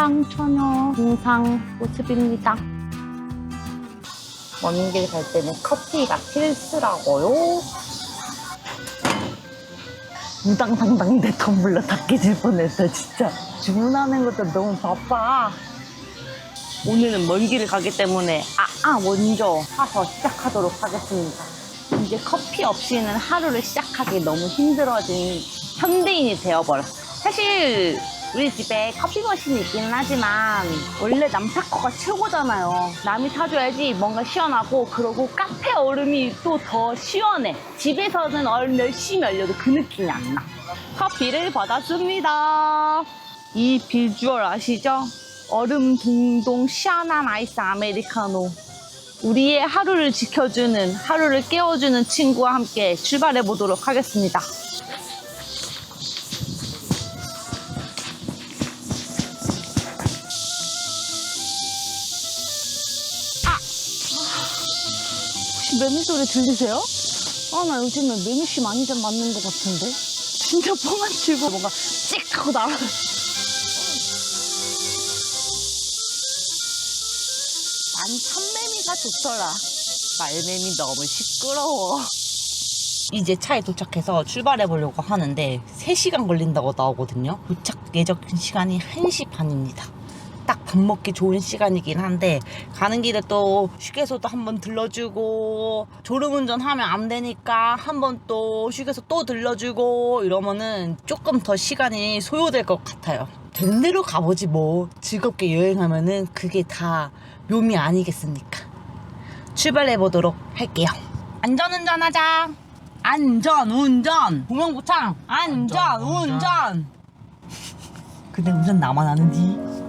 호양강처녀 동상 모습입니다. 먼 길 갈 때는 커피가 필수라고요. 무당당당 내 텀블러 다 깨질 뻔했어 진짜. 주문하는 것도 너무 바빠. 오늘은 먼 길을 가기 때문에 아, 아 먼저 사서 시작하도록 하겠습니다. 이제 커피 없이는 하루를 시작하기 너무 힘들어진 현대인이 되어버렸어요. 사실 우리 집에 커피 머신이 있기는 하지만 원래 남사 거가 최고잖아요. 남이 타줘야지 뭔가 시원하고 그러고 카페 얼음이 또 더 시원해. 집에서는 얼음 열심히 얼려도 그 느낌이 안 나. 커피를 받았습니다. 이 비주얼 아시죠? 얼음 동동 시원한 아이스 아메리카노. 우리의 하루를 지켜주는, 하루를 깨워주는 친구와 함께 출발해 보도록 하겠습니다. 매미 소리 들리세요? 아, 나 요즘에 매미씨 많이 좀 맞는 것 같은데? 진짜 뻥안 치고 뭔가 찍 하고 날아. 난 참매미가 좋더라. 말매미 너무 시끄러워. 이제 차에 도착해서 출발해 보려고 하는데 3시간 걸린다고 나오거든요. 도착 예정 시간이 1시 반입니다. 딱밥 먹기 좋은 시간이긴 한데 가는 길에 또 휴게소도 한번 들러주고 졸음운전 하면 안 되니까 한번 또 휴게소 또 들러주고 이러면은 조금 더 시간이 소요될 것 같아요. 되는 대로 가보지 뭐 즐겁게 여행하면은 그게 다 묘미 아니겠습니까? 출발해 보도록 할게요. 안전운전 하자. 안전운전. 보명부창. 안전 운전. 근데 운전 나만 하는지.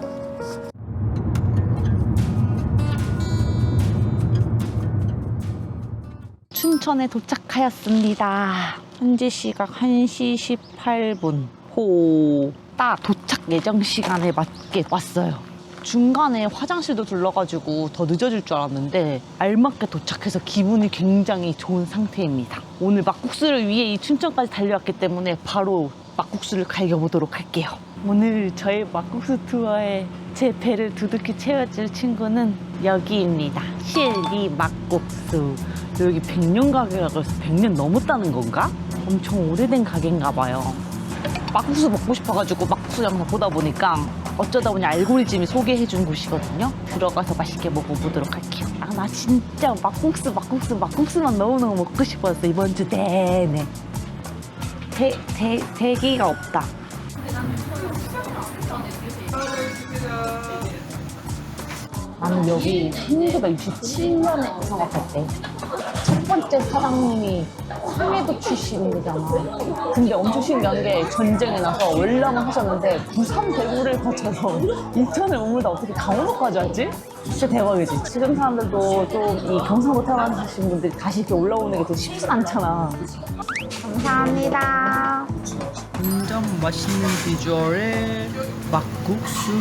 춘천에 도착하였습니다. 현재 시각 1시 18분. 호. 딱 도착 예정 시간에 맞게 왔어요. 중간에 화장실도 둘러가지고 더 늦어질 줄 알았는데 알맞게 도착해서 기분이 굉장히 좋은 상태입니다. 오늘 막국수를 위해 이 춘천까지 달려왔기 때문에 바로 막국수를 갈겨보도록 할게요. 오늘 저의 막국수 투어에 제 배를 두둑히 채워줄 친구는 여기입니다. 실리 막국수. 여기 100년 가게라고 해서 100년 넘었다는 건가? 엄청 오래된 가게인가 봐요. 막국수 먹고 싶어가지고 막국수 영상 보다 보니까 어쩌다 보니 알고리즘이 소개해준 곳이거든요. 들어가서 맛있게 먹어보도록 할게요. 아, 나 진짜 막국수, 막국수, 막국수만 너무너무 먹고 싶었어. 이번 주 내내. 대, 대, 대기가 없다. 나는 여기 1967년에 창업할 때첫 번째 사장님이 상해도 출신이잖아. 근데 엄청 신기한 게 전쟁에 나서 월남을 하셨는데 부산 대구를 거쳐서 인천을 오물다 어떻게 강원도까지 왔지? 진짜 대박이지. 지금 사람들도 좀 이 경상도 태어나신 분들이 다시 이렇게 올라오는 게 되게 쉽지 않잖아. 감사합니다. 완전 맛있는 비주얼의 막국수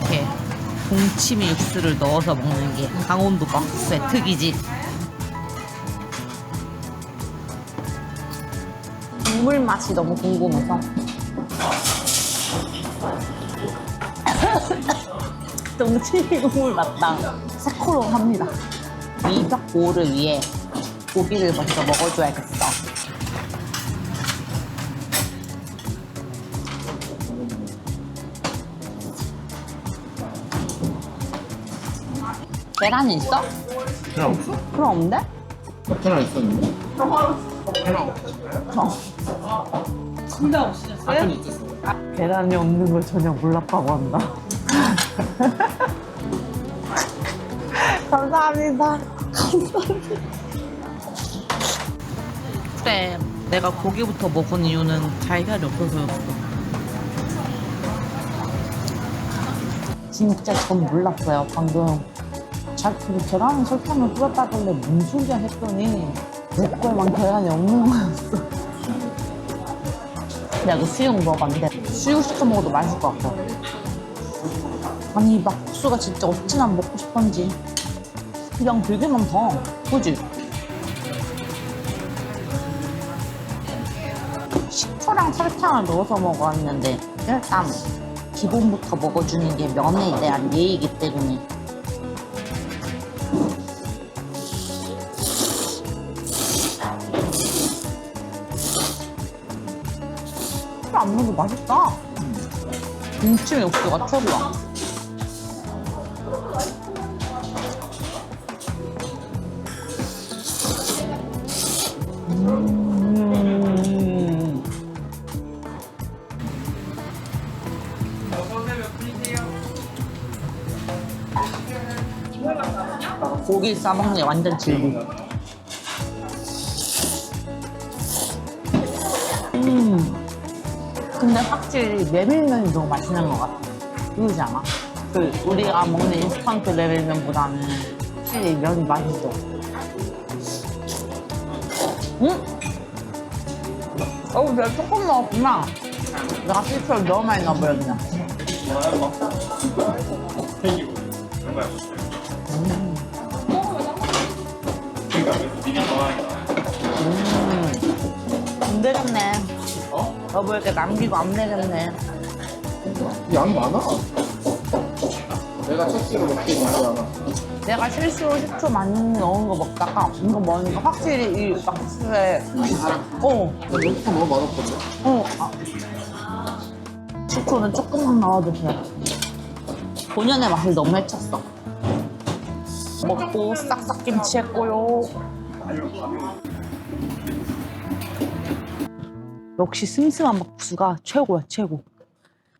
이렇게 동치미 육수를 넣어서 먹는 게 강원도 막국수의 특이지 국물 맛이 너무 궁금해서. 너무 치미 국물 맞다. 새코롱합니다. 미적 보호를 위해 고기를 먼저 먹어줘야겠어. 계란 있어? 계란 없어? 그럼 없는데? 계란 있었는데? 계란 없어. 어. 사건 있었어. 계란이 없는 걸 전혀 몰랐다고 한다. 감사합니다. 그래 내가 고기부터 먹은 이유는 달걀이 없어서였어 진짜 전 몰랐어요. 방금 자, 그 계란에 설탕을 뿌렸다길래 무슨 소리야 했더니 내 거에만 계란이 없는 거였어. 내가 그 수육 먹어봤는데 수육 시켜 먹어도 맛있을 것 같고. 아니 이 막국수가 진짜 어찌나 먹고 싶은지 그냥 되게 많다. 그지? 식초랑 설탕을 넣어서 먹었는데 일단 기본부터 먹어주는 게 면에 대한 예의이기 때문에. 안 먹어도 맛있다. 김치 육수가 최고야. 음. 고기 싸먹는 게 완전 질고. 음. 근데 확실히 메밀면이 너무 맛있는 것 같아. 그러지 않아? 그 우리가 먹는 인스턴트 메밀면보다는 확실히 면이 맛있어. 음? 어, 내가 조금 먹었구나. 내가 실수로 너무 많이 넣어버렸네. 음. 안 되겠네. 여보 이렇게 남기고 안 되겠네. 양 많아. 내가 첫째로 먹게 되지 않아. 내가 실수로 식초 많이 넣은 거 먹다가 이거 먹으니까 확실히 이 막수에 어, 맥주 너무 많았거든. 어. 아. 식초는 조금만 넣어도 돼. 본연의 맛을 너무 해쳤어. 먹고 싹싹 김치 했고요. 역시 슴슴한 막국수가 최고야, 최고.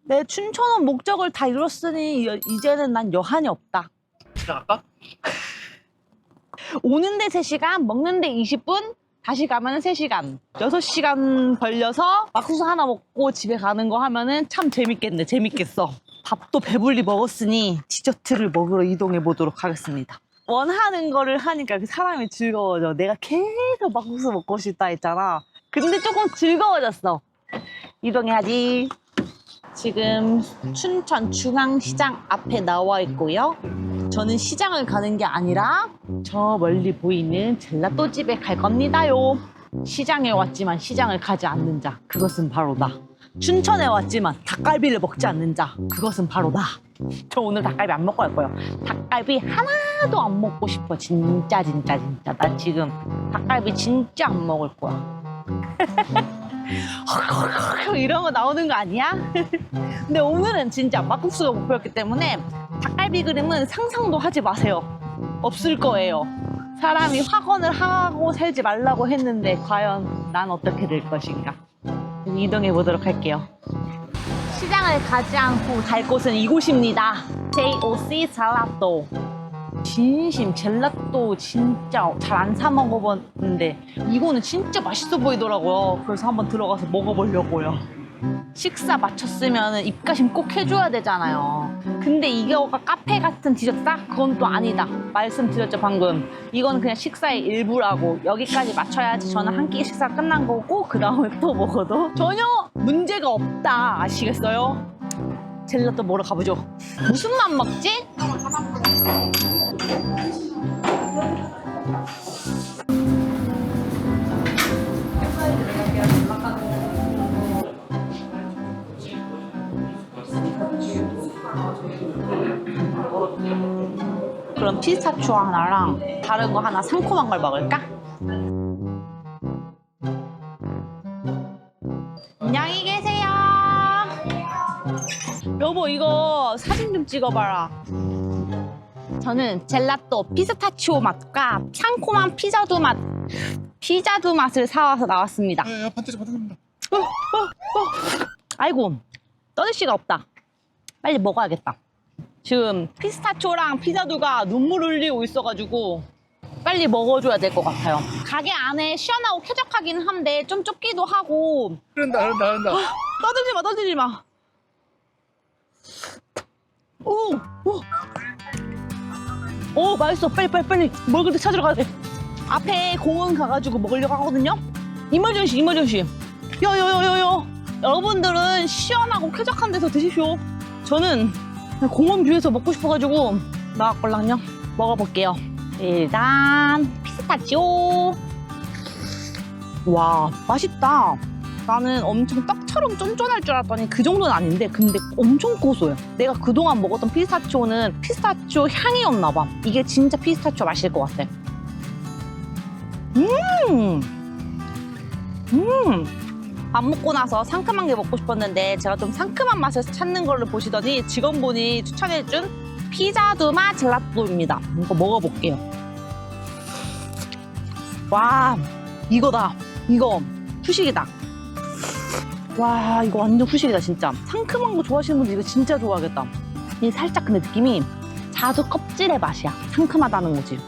내 춘천원 목적을 다 이뤘으니 여- 이제는 난 여한이 없다. 시작할까? 오는데 3시간, 먹는데 20분, 다시 가면 3시간. 6시간 벌려서 막국수 하나 먹고 집에 가는 거 하면은 참 재밌겠네. 재밌겠어. 밥도 배불리 먹었으니 디저트를 먹으러 이동해 보도록 하겠습니다. 원하는 거를 하니까 그 사람이 즐거워져. 내가 계속 막국수 먹고 싶다 했잖아. 근데 조금 즐거워졌어. 이동해야지. 지금 춘천 중앙시장 앞에 나와 있고요. 저는 시장을 가는 게 아니라 저 멀리 보이는 젤라또 집에 갈 겁니다요. 시장에 왔지만 시장을 가지 않는 자, 그것은 바로 나. 춘천에 왔지만 닭갈비를 먹지 않는 자, 그것은 바로 나. 저 오늘 닭갈비 안 먹고 갈 거예요. 닭갈비 하나도 안 먹고 싶어. 진짜 진짜 진짜. 나 지금 닭갈비 진짜 안 먹을 거야. 이런 거 나오는 거 아니야? 근데 오늘은 진짜 막국수가 목표였기 때문에 닭갈비 그림은 상상도 하지 마세요. 없을 거예요. 사람이 확언을 하고 살지 말라고 했는데 과연 난 어떻게 될 것인가? 이동해 보도록 할게요. 시장을 가지 않고 갈 곳은 이곳입니다. JOC 젤라또. 진심 젤라또 진짜 잘 안 사 먹어봤는데 이거는 진짜 맛있어 보이더라고요. 그래서 한번 들어가서 먹어보려고요. 식사 마쳤으면 입가심 꼭 해줘야 되잖아요. 근데 이거가 카페 같은 디저트다? 그건 또 아니다. 말씀드렸죠 방금. 이건 그냥 식사의 일부라고 여기까지 맞춰야지 저는 한 끼 식사 끝난 거고 그 다음에 또 먹어도 전혀 문제가 없다. 아시겠어요? 젤라또 먹으러 가보죠. 무슨 맛 먹지? 그럼 피스타치오 하나랑 다른 거 하나 상콤한 걸 먹을까? 안녕히 계세요. 여보 이거 사진 좀 찍어봐라. 저는 젤라또 피스타치오 맛과 상콤한 피자두 맛, 피자두 맛을 사와서 나왔습니다. 야, 판테지 받아갑니다. 아이고 떠들 씨가 없다. 빨리 먹어야겠다. 지금 피스타치오랑 피자두가 눈물 흘리고 있어가지고 빨리 먹어줘야 될 것 같아요. 가게 안에 시원하고 쾌적하긴 한데 좀 좁기도 하고 흐른다, 흐른다, 흐른다. 떠들지 마, 떠들지 마. 오, 오, 오, 맛있어. 빨리, 빨리, 빨리. 먹을 때 찾으러 가야 돼. 앞에 공원 가가지고 먹으려고 하거든요. 이머전시, 이머전시. 여, 여, 여, 여, 여. 여러분들은 시원하고 쾌적한 데서 드십시오. 저는 공원 뷰에서 먹고 싶어가지고 나왔걸랑요. 먹어볼게요. 일단 피스타치오. 와, 맛있다. 나는 엄청 떡처럼 쫀쫀할 줄 알았더니 그 정도는 아닌데 근데 엄청 고소해요. 내가 그동안 먹었던 피스타치오는 피스타치오 향이었나 봐. 이게 진짜 피스타치오 맛일 것 같아. 음! 음! 밥 먹고 나서 상큼한 게 먹고 싶었는데 제가 좀 상큼한 맛을 찾는 걸로 보시더니 직원분이 추천해준 피자두마 젤라또입니다. 이거 먹어볼게요. 와, 이거다. 이거 후식이다. 와, 이거 완전 후식이다, 진짜. 상큼한 거 좋아하시는 분들 이거 진짜 좋아하겠다. 이 살짝 근데 느낌이 자두 껍질의 맛이야. 상큼하다는 거지.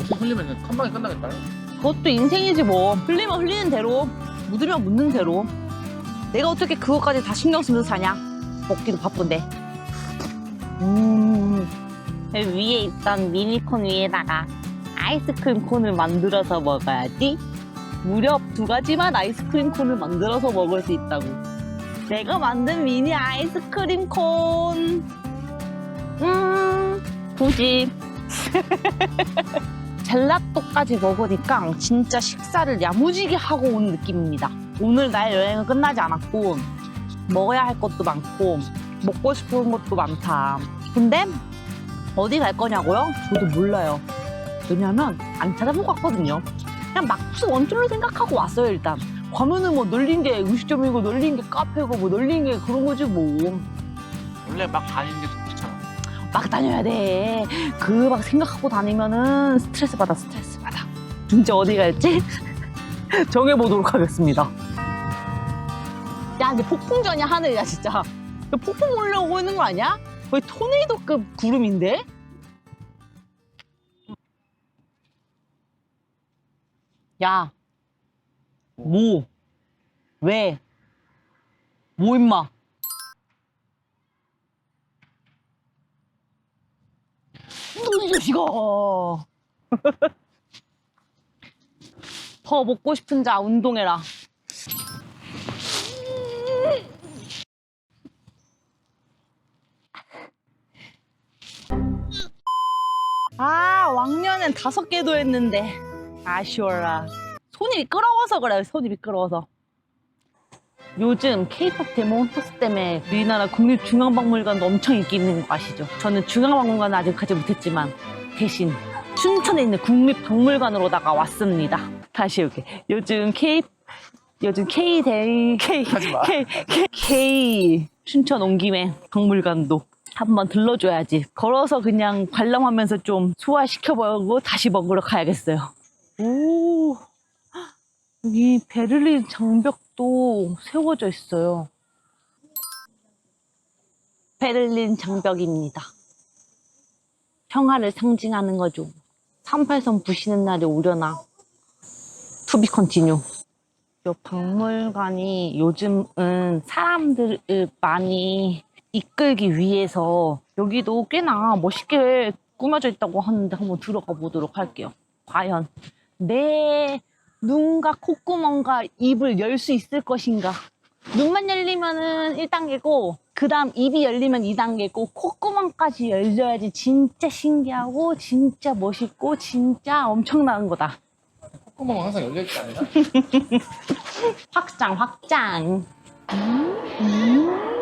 옷이 흘리면 한 방에 끝나겠다. 그것도 인생이지 뭐. 흘리면 흘리는 대로, 묻으면 묻는 대로. 내가 어떻게 그것까지 다 신경 쓰면서 사냐? 먹기도 바쁜데. 음. 위에 있던 미니콘 위에다가 아이스크림 콘을 만들어서 먹어야지. 무려 두 가지만 아이스크림 콘을 만들어서 먹을 수 있다고. 내가 만든 미니 아이스크림 콘. 음, 굳이. 젤라또까지 먹으니까 진짜 식사를 야무지게 하고 온 느낌입니다. 오늘 나의 여행은 끝나지 않았고 먹어야 할 것도 많고 먹고 싶은 것도 많다. 근데 어디 갈 거냐고요? 저도 몰라요. 왜냐면 안 찾아보고 왔거든요. 그냥 막수 원툴로 생각하고 왔어요 일단. 가면은 뭐 널린 게 음식점이고 널린 게 카페고 뭐 널린 게 그런 거지 뭐. 원래 막 다니는 게더 귀찮아. 막 다녀야 돼. 그 막 생각하고 다니면은 스트레스 받아, 스트레스 받아. 진짜 어디 갈지 정해보도록 하겠습니다. 야, 이제 폭풍전야 하늘이야, 진짜. 폭풍 올라오고 있는 거 아니야? 거의 토네이도급 구름인데? 야, 뭐? 왜? 뭐, 임마? 이 자식아. 더 먹고 싶은 자 운동해라. 아, 왕년엔 다섯 개도 했는데. 아쉬워라. 손이 미끄러워서 그래, 손이 미끄러워서. 요즘 케이팝 데모헌터스 때문에 우리나라 국립중앙박물관도 엄청 인기 있는 거 아시죠? 저는 중앙박물관은 아직 가지 못했지만 대신 춘천에 있는 국립박물관으로다가 왔습니다. 다시 여기. 요즘 K 요즘 K 데이 K 하지 마. K, K, K 춘천 온 김에 박물관도 한번 들러줘야지. 걸어서 그냥 관람하면서 좀 소화시켜보고 다시 먹으러 가야겠어요. 오, 여기 베를린 장벽도 세워져 있어요. 베를린 장벽입니다. 평화를 상징하는 거죠. 38선 부시는 날이 오려나. 투비 컨티뉴. 요 박물관이 요즘은 사람들을 많이 이끌기 위해서 여기도 꽤나 멋있게 꾸며져 있다고 하는데 한번 들어가 보도록 할게요. 과연 내 눈과 콧구멍과 입을 열 수 있을 것인가? 눈만 열리면은 1단계고, 그 다음 입이 열리면 2단계고, 콧구멍까지 열려야지 진짜 신기하고, 진짜 멋있고, 진짜 엄청난 거다. 콧구멍은 항상 열려있지 않나? 확장, 확장. 화장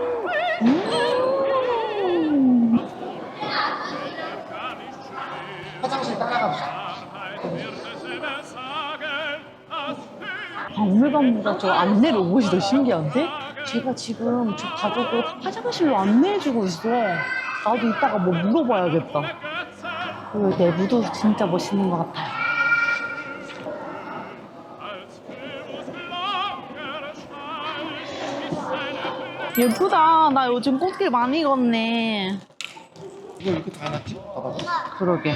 박물관보다 저 안내 로봇이 더 신기한데? 제가 지금 저 가족을 화장실로 안내해주고 있어. 나도 이따가 뭐 물어봐야겠다. 그리고 내부도 진짜 멋있는 것 같아요. 예쁘다. 나 요즘 꽃길 많이 걷네. 이거 이렇게 다 해놨지? 봐봐. 그러게.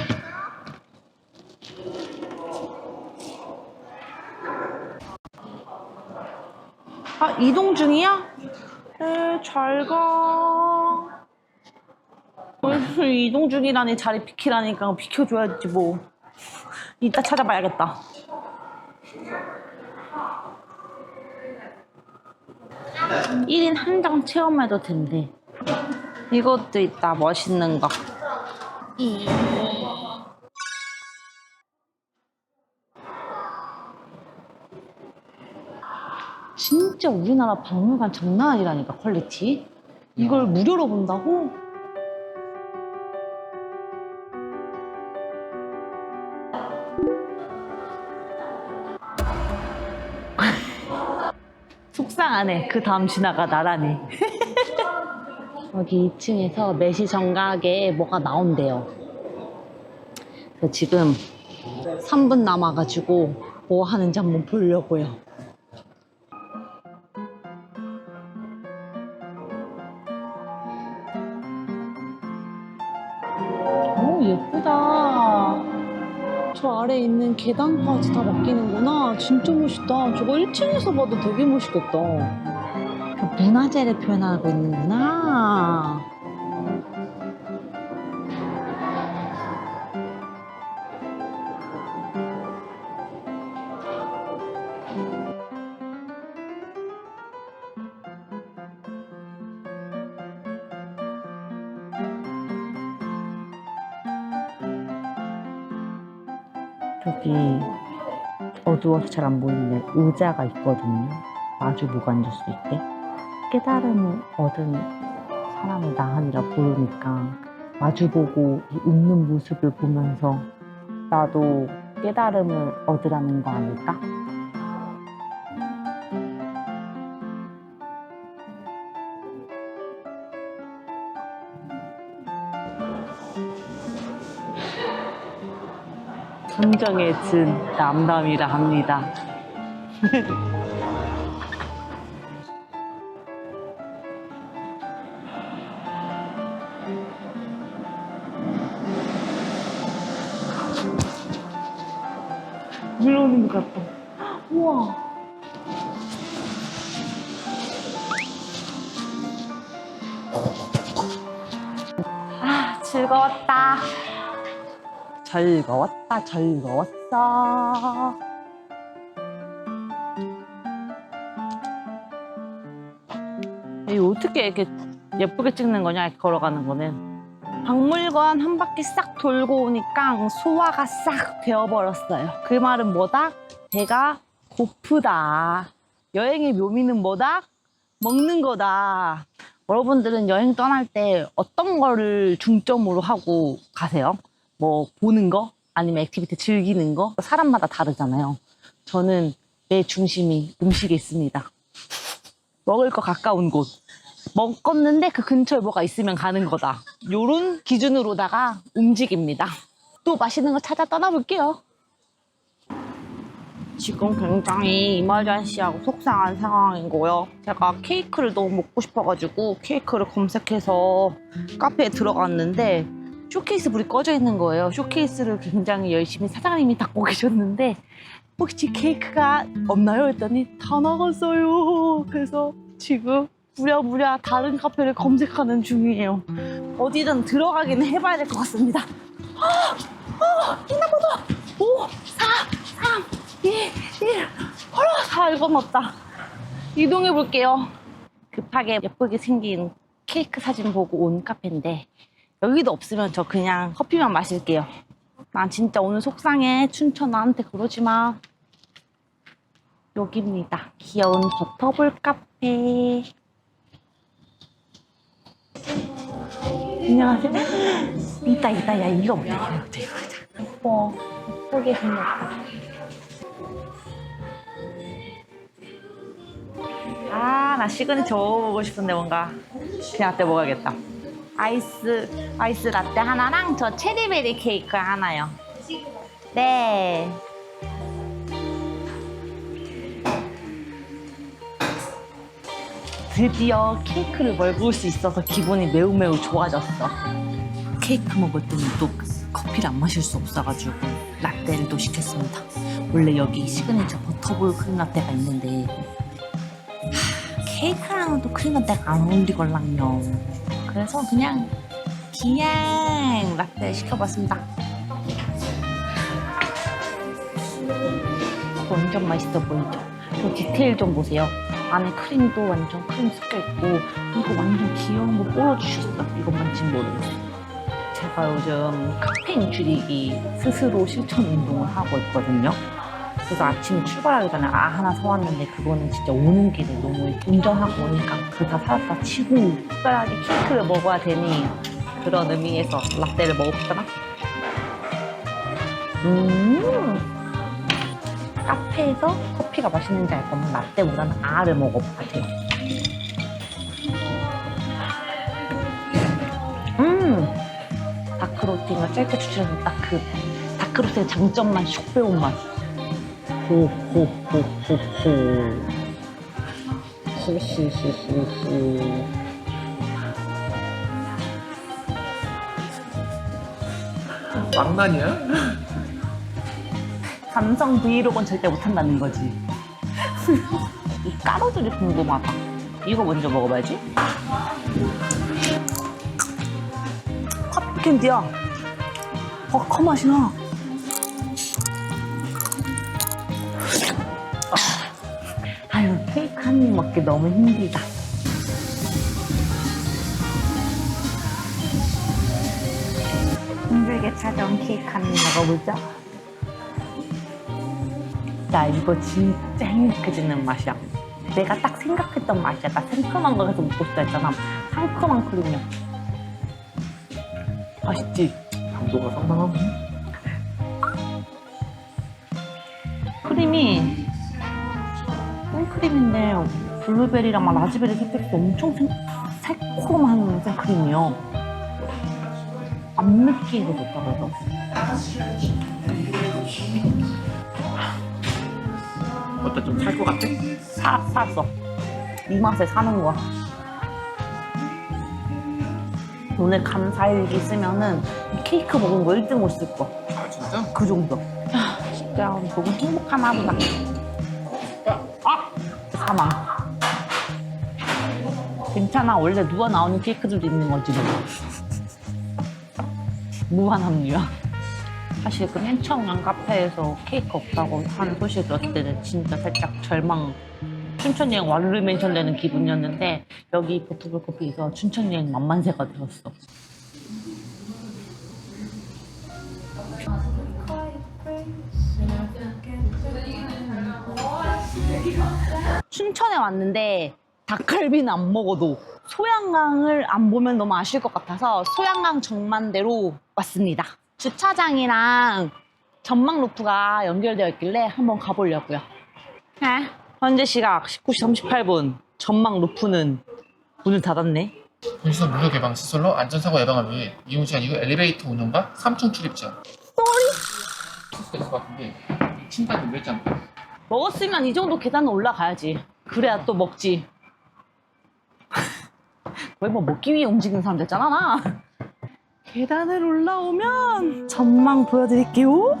아, 이동 중이야? 에, 잘 가. 왜 이동 중이라니 자리 비키라니까 비켜줘야지 뭐. 이따 찾아봐야겠다. 일인 한 장 체험해도 된대. 이것도 있다, 멋있는 거. 진 진짜 우리나라 박물관 장난 아니라니까 퀄리티. 이걸 무료로 본다고? 속상하네. 그 다음 지나가 나란히. 여기 2층에서 매시 정각에 뭐가 나온대요. 그래서 지금 3분 남아가지고 뭐 하는지 한번 보려고요. 있는 계단까지 다 바뀌는구나. 진짜 멋있다. 저거 1층에서 봐도 되게 멋있겠다. 그 문화재를 표현하고 있는구나. 저기 어두워서 잘 안 보이는데 의자가 있거든요. 마주 앉을 수 있게. 깨달음을 얻은 사람을 나한이라 부르니까 마주보고 이 웃는 모습을 보면서 나도 깨달음을 얻으라는 거 아닐까? 진 남담이라 합니다. 물러오는 것 같다. 우와. 즐거웠다, 즐거웠어. 이 어떻게 이렇게 예쁘게 찍는 거냐, 이렇게 걸어가는 거는. 박물관 한 바퀴 싹 돌고 오니까 소화가 싹 되어버렸어요. 그 말은 뭐다? 배가 고프다. 여행의 묘미는 뭐다? 먹는 거다. 여러분들은 여행 떠날 때 어떤 거를 중점으로 하고 가세요? 뭐 보는 거? 아니면 액티비티 즐기는 거? 사람마다 다르잖아요. 저는 내 중심이 음식에 있습니다. 먹을 거 가까운 곳. 먹었는데 그 근처에 뭐가 있으면 가는 거다. 요런 기준으로다가 움직입니다. 또 맛있는 거 찾아 떠나볼게요. 지금 굉장히 이말잔 씨하고 속상한 상황이고요. 제가 케이크를 너무 먹고 싶어가지고 케이크를 검색해서 카페에 들어갔는데 쇼케이스 불이 꺼져 있는 거예요. 쇼케이스를 굉장히 열심히 사장님이 닦고 계셨는데 혹시 케이크가 없나요? 했더니 다 나갔어요. 그래서 지금 부랴부랴 다른 카페를 검색하는 중이에요. 어디든 들어가기는 해봐야 될 것 같습니다. 횡단보도! 5, 4, 3, 2, 1. 헐, 다 읽어놨다. 이동해 볼게요. 급하게 예쁘게 생긴 케이크 사진 보고 온 카페인데 여기도 없으면 저 그냥 커피만 마실게요. 난 진짜 오늘 속상해. 춘천 나한테 그러지 마. 여기입니다. 귀여운 버터볼 카페. 안녕하세요. 이따 이따 야 이거 뭐야 이거 이거 예뻐 예쁘게 생겼다. 아, 나 시그니처 먹어보고 싶은데 뭔가 그냥 때 먹어야겠다. 아이스 아이스 라떼 하나랑 저 체리베리 케이크 하나요. 네. 드디어 케이크를 먹을 수 있어서 기분이 매우 매우 좋아졌어. 케이크 먹었더니 또 커피를 안 마실 수 없어가지고 라떼를 또 시켰습니다. 원래 여기 시그니처 버터볼 크림 라떼가 있는데 하, 케이크랑은 또 크림 라떼가 안 어울리걸랑요. 그래서 그냥 그냥 라떼 시켜봤습니다. 완전 맛있어 보이죠? 저 디테일 좀 보세요. 안에 크림도 완전 크림 섞여있고 이거 완전 귀여운 거 뿌려주셨어. 이것만 지금 모르겠어. 제가 요즘 카페인 줄이기 스스로 실천 운동을 하고 있거든요. 그래서 아침에 출발하기 전에 아 하나 사왔는데 그거는 진짜 오는 길에 너무 운전하고 오니까 그거 다 사다 치고 특별하게 케이크를 먹어야 되니 그런 의미에서 라떼를 먹었잖아. 음 카페에서 커피가 맛있는지 알 거면 라떼보다는 아를 먹어봐야 돼요. 음 다크로스팅과 짧게 추출해서 딱그 다크로스의 장점만 슉 빼온 맛. 호호호호호. 호호호호호. 왕난이야? 감성 브이로그는 절대 못한다는 거지. 이 가루들이 궁금하다. 이거 먼저 먹어봐야지. 커피 캔디야. 버커 맛이 나 먹기 너무 힘들다. 힘들게 찾아온 케이크 한 입 먹어보자 야 이거 진짜 행복해지는 맛이야. 내가 딱 생각했던 맛이야. 나 상큼한 거 계속 먹고 싶다 했잖아. 상큼한 크림이야. 맛있지? 당도가 상당하네. 크림이 생크림인데 블루베리랑 막 라즈베리 색깔이 엄청 생, 새콤한 생크림이요 안 맵기가 좋다 그래서 어때 좀 살 것 같아? 사, 샀어 이 맛에 사는 거야 오늘 감사일기 쓰면은 이 케이크 먹은 거 1등 못 쓸 거야 아 진짜? 그 정도. 아, 진짜 너무 행복한 하루다. 아! 사망. 괜찮아. 원래 누가 나오는 케이크들도 있는 거지. 뭐. 무한 합리야. 사실 그 맨 처음 간 카페에서 케이크 없다고 하는 소식 들었을 때는 진짜 살짝 절망. 춘천 여행 와르르 멘션 되는 기분이었는데 여기 포토볼 커피에서 춘천 여행 만만세가 되었어. 춘천에 왔는데 닭갈비는 안 먹어도 소양강을 안 보면 너무 아쉬울 것 같아서 소양강 정만대로 왔습니다. 주차장이랑 전망 루프가 연결되어 있길래 한번 가보려고요. 네, 현재 시각 19시 38분. 전망 루프는 문을 닫았네. 분수선 무료 개방 시설로 안전사고 예방을 위해 이용 시간 이후 엘리베이터 운영과 3층 출입 제한. 소리? 있을 것 같은데 침대 눌렸지 않나? 먹었으면 이 정도 계단은 올라가야지. 그래야 또 먹지. 거의 뭐 먹기 위해 움직이는 사람 됐잖아, 나. 계단을 올라오면 전망 보여드릴게요.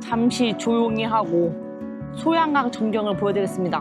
잠시 조용히 하고 소양강 전경을 보여드리겠습니다.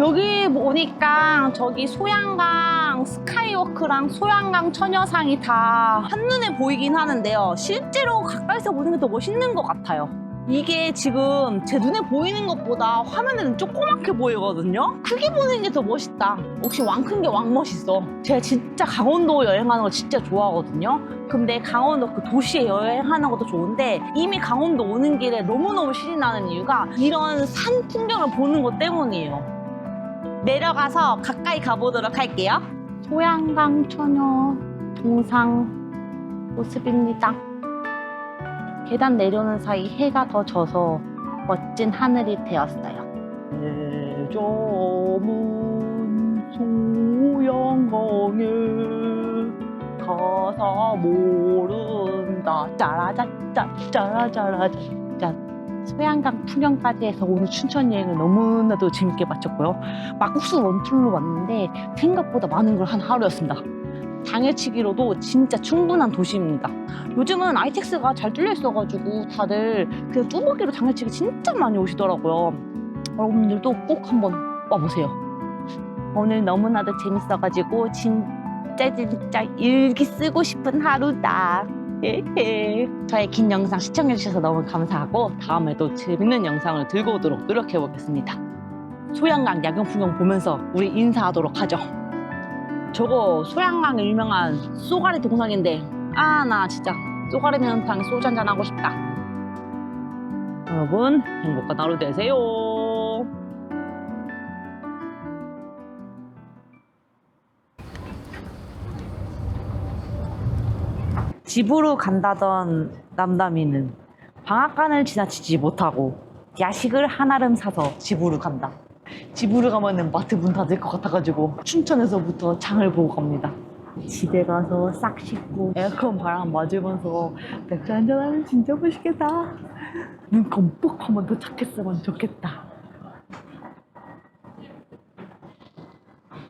여기 보니까 저기 소양강 스카이워크랑 소양강 처녀상이 다 한눈에 보이긴 하는데요. 실제로 가까이서 보는 게 더 멋있는 것 같아요. 이게 지금 제 눈에 보이는 것보다 화면에는 조그맣게 보이거든요. 크게 보는 게 더 멋있다. 역시 왕 큰 게 왕 멋있어. 제가 진짜 강원도 여행하는 걸 진짜 좋아하거든요. 근데 강원도 그 도시에 여행하는 것도 좋은데 이미 강원도 오는 길에 너무너무 신이 나는 이유가 이런 산 풍경을 보는 것 때문이에요. 내려가서 가까이 가보도록 할게요. 소양강 처녀 동상 모습입니다. 계단 내려오는 사이 해가 더 져서 멋진 하늘이 되었어요. 점은 소양강에 가서 모른다. 짜라짜짜 짜라짜라짜. 소양강 풍경까지 해서 오늘 춘천 여행을 너무나도 재밌게 마쳤고요. 막국수 원툴로 왔는데 생각보다 많은 걸 한 하루였습니다. 당일치기로도 진짜 충분한 도시입니다. 요즘은 아이텍스가 잘 뚫려 있어가지고 다들 그냥 뚜벅이로 당일치기 진짜 많이 오시더라고요. 여러분들도 꼭 한번 와보세요. 오늘 너무나도 재밌어가지고 진짜 진짜 일기 쓰고 싶은 하루다. 저의 긴 영상 시청해주셔서 너무 감사하고 다음에도 재밌는 영상을 들고 오도록 노력해보겠습니다. 소양강 야경 풍경 보면서 우리 인사하도록 하죠. 저거 소양강 유명한 쏘가리 동상인데 아 나 진짜 쏘가리 매운탕 소주 한잔 하고 싶다. 여러분 행복한 하루 되세요. 집으로 간다던 남담이는 방앗간을 지나치지 못하고 야식을 한아름 사서 집으로 간다. 집으로 가면은 마트 문 닫을 것 같아가지고 춘천에서부터 장을 보고 갑니다. 집에 가서 싹 씻고 에어컨 바람 맞으면서 맥주 한잔하면 진짜 맛있겠다. 눈 껌뻑 하면 도착했으면 좋겠다.